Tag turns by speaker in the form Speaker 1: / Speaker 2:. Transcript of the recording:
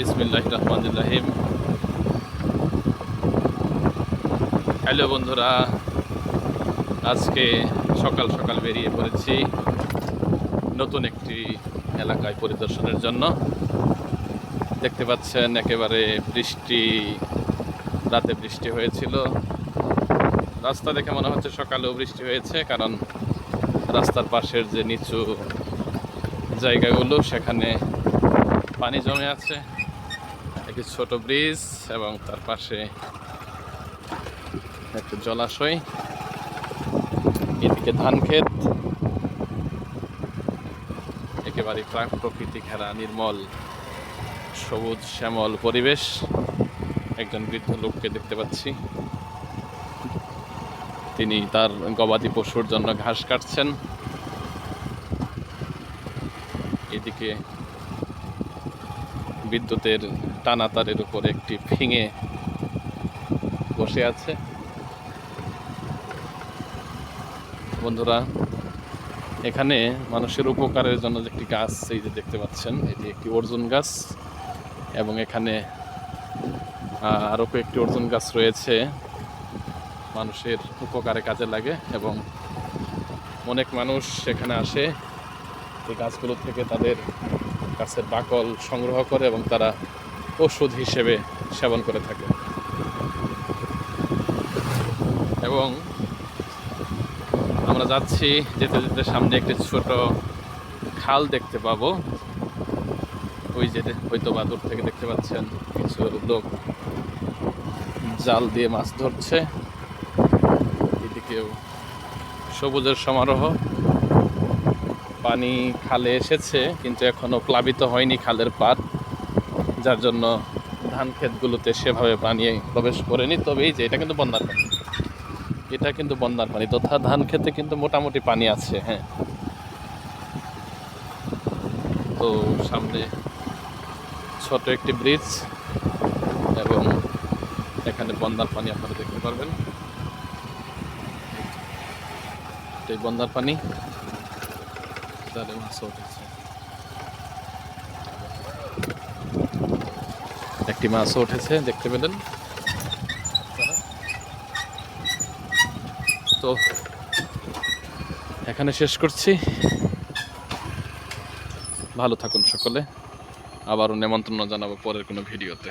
Speaker 1: বিসমিল্লাহ রহমান রাহিম। হ্যালো বন্ধুরা, আজকে সকাল সকাল বেরিয়ে পড়েছি নতুন একটি এলাকায় পরিদর্শনের জন্য। দেখতে পাচ্ছেন, একেবারে বৃষ্টি, রাতে বৃষ্টি হয়েছিল। রাস্তা দেখে মনে হচ্ছে সকালেও বৃষ্টি হয়েছে, কারণ রাস্তার পাশের যে নিচু জায়গাগুলো, সেখানে পানি জমে আছে। একটি ছোট ব্রিজ এবং তার পাশে একটা জলাশয়। এদিকে ধান ক্ষেত। একেবারে প্রাক প্রকৃতি ঘেরা, নির্মল, সবুজ, শ্যামল পরিবেশ। একজন বৃদ্ধ লোককে দেখতে পাচ্ছি। তিনি তার গবাদি পশুর জন্য ঘাস কাটছেন। এদিকে বিদ্যুতের টানা তারের উপরে একটি ভেঙে বসে আছে। বন্ধুরা, এখানে মানুষের উপকারের জন্য যে একটি গাছ, এই যে দেখতে পাচ্ছেন, এটি একটি অর্জুন গাছ এবং এখানে আরও কয়েকটি অর্জুন গাছ রয়েছে। মানুষের উপকারে কাজে লাগে এবং অনেক মানুষ সেখানে আসে, এই গাছগুলো থেকে তাদের গাছের বাকল সংগ্রহ করে এবং তারা ওষুধ হিসেবে সেবন করে থাকে। এবং আমরা যাচ্ছি, যেতে যেতে সামনে একটি ছোট খাল দেখতে পাবো। ওই যে হয়তো বা দূর থেকে দেখতে পাচ্ছেন, কিছু লোক জাল দিয়ে মাছ ধরছে। এদিকেও সবুজের সমারোহ। পানি খালে এসেছে, কিন্তু এখনও প্লাবিত হয়নি খালের পার যার জন্য ধান ক্ষেতগুলোতে সেভাবে পানি প্রবেশ করেনি। তবে এই যে এটা কিন্তু বন্যার পানি। এটা কিন্তু বন্যার পানি, তথা ধান খেতে কিন্তু মোটামুটি পানি আছে হ্যাঁ। তো সামনে ছোট একটি ব্রিজ এবং এখানে বন্যার পানি আপনারা দেখতে পারবেন। বন্যার পানি জালে মাছও উঠেছে একটি মাছও উঠেছে, দেখতে পেলেন। তো, এখানে শেষ করছি। ভালো থাকুন সকলে। আবারও নেমন্ত্রণ জানাব পরের কোনো ভিডিওতে।